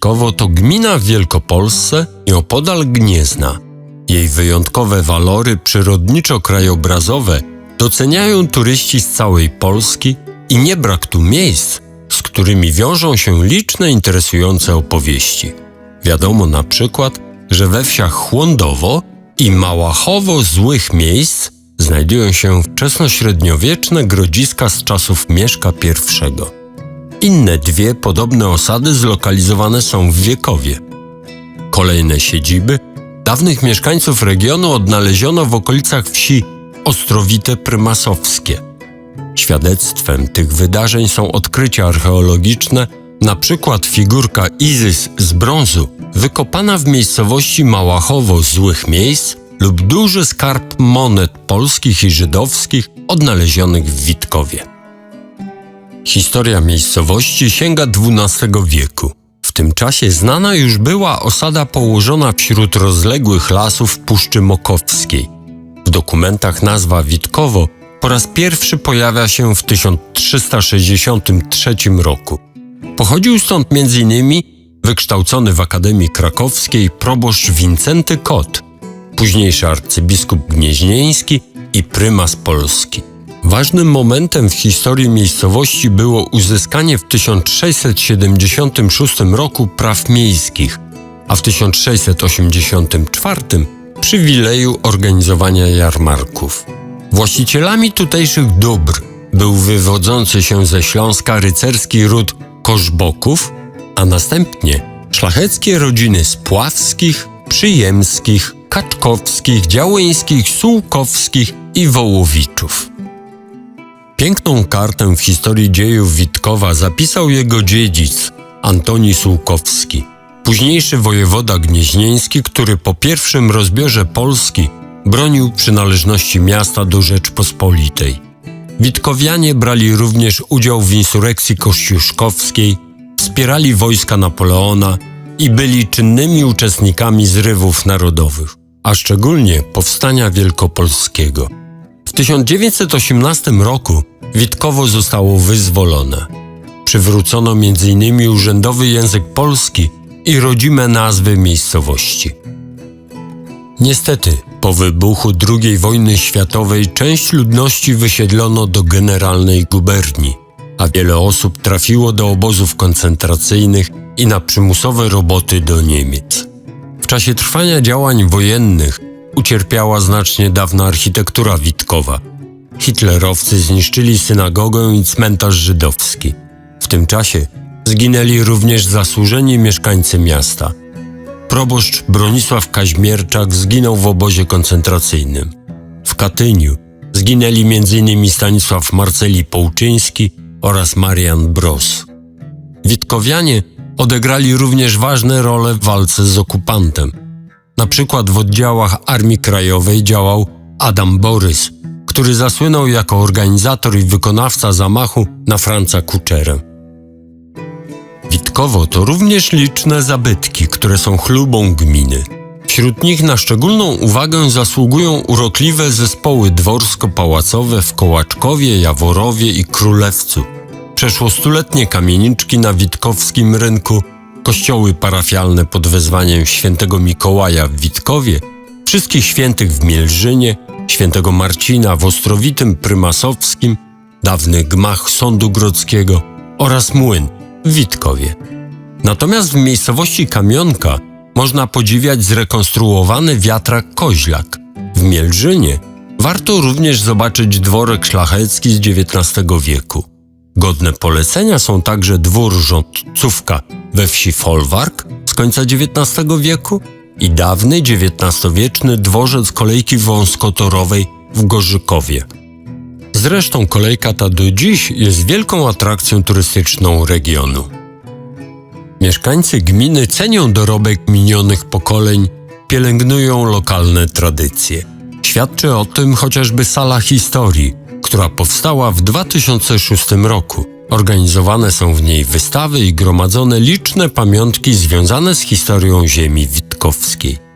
Witkowo to gmina w Wielkopolsce nieopodal Gniezna. Jej wyjątkowe walory przyrodniczo-krajobrazowe doceniają turyści z całej Polski i nie brak tu miejsc, z którymi wiążą się liczne interesujące opowieści. Wiadomo na przykład, że we wsiach Chłondowo i Małachowo złych miejsc znajdują się wczesnośredniowieczne grodziska z czasów Mieszka I. Inne dwie podobne osady zlokalizowane są w Wiekowie. Kolejne siedziby dawnych mieszkańców regionu odnaleziono w okolicach wsi Ostrowite Prymasowskie. Świadectwem tych wydarzeń są odkrycia archeologiczne, na przykład figurka Izys z brązu, wykopana w miejscowości Małachowo złych miejsc lub duży skarb monet polskich i żydowskich odnalezionych w Witkowie. Historia miejscowości sięga XII wieku. W tym czasie znana już była osada położona wśród rozległych lasów Puszczy Mokowskiej. W dokumentach nazwa Witkowo po raz pierwszy pojawia się w 1363 roku. Pochodził stąd m.in. wykształcony w Akademii Krakowskiej proboszcz Wincenty Kot, późniejszy arcybiskup gnieźnieński i prymas polski. Ważnym momentem w historii miejscowości było uzyskanie w 1676 roku praw miejskich, a w 1684 przywileju organizowania jarmarków. Właścicielami tutejszych dóbr był wywodzący się ze Śląska rycerski ród Kożboków, a następnie szlacheckie rodziny Spławskich, Przyjemskich, Kaczkowskich, Działyńskich, Sułkowskich i Wołowiczów. Piękną kartę w historii dziejów Witkowa zapisał jego dziedzic Antoni Sułkowski, późniejszy wojewoda gnieźnieński, który po pierwszym rozbiorze Polski bronił przynależności miasta do Rzeczpospolitej. Witkowianie brali również udział w insurekcji kościuszkowskiej, wspierali wojska Napoleona i byli czynnymi uczestnikami zrywów narodowych, a szczególnie powstania wielkopolskiego. W 1918 roku Witkowo zostało wyzwolone. Przywrócono m.in. urzędowy język polski i rodzime nazwy miejscowości. Niestety, po wybuchu II wojny światowej część ludności wysiedlono do generalnej guberni, a wiele osób trafiło do obozów koncentracyjnych i na przymusowe roboty do Niemiec. W czasie trwania działań wojennych ucierpiała znacznie dawna architektura Witkowa. Hitlerowcy zniszczyli synagogę i cmentarz żydowski. W tym czasie zginęli również zasłużeni mieszkańcy miasta. Proboszcz Bronisław Kaźmierczak zginął w obozie koncentracyjnym. W Katyniu zginęli m.in. Stanisław Marceli Połczyński oraz Marian Bros. Witkowianie odegrali również ważne role w walce z okupantem. Na przykład w oddziałach Armii Krajowej działał Adam Borys, który zasłynął jako organizator i wykonawca zamachu na Franca Kuczerę. Witkowo to również liczne zabytki, które są chlubą gminy. Wśród nich na szczególną uwagę zasługują urokliwe zespoły dworsko-pałacowe w Kołaczkowie, Jaworowie i Królewcu. Przeszło stuletnie kamieniczki na witkowskim rynku, kościoły parafialne pod wezwaniem świętego Mikołaja w Witkowie, wszystkich świętych w Mielżynie, świętego Marcina w Ostrowitym Prymasowskim, dawny gmach Sądu Grodzkiego oraz młyn w Witkowie. Natomiast w miejscowości Kamionka można podziwiać zrekonstruowany wiatrak Koźlak. W Mielżynie warto również zobaczyć dworek szlachecki z XIX wieku. Godne polecenia są także dwór rządcówka we wsi Folwark z końca XIX wieku i dawny XIX-wieczny dworzec kolejki wąskotorowej w Gorzykowie. Zresztą kolejka ta do dziś jest wielką atrakcją turystyczną regionu. Mieszkańcy gminy cenią dorobek minionych pokoleń, pielęgnują lokalne tradycje. Świadczy o tym chociażby sala historii, która powstała w 2006 roku. Organizowane są w niej wystawy i gromadzone liczne pamiątki związane z historią ziemi witkowskiej.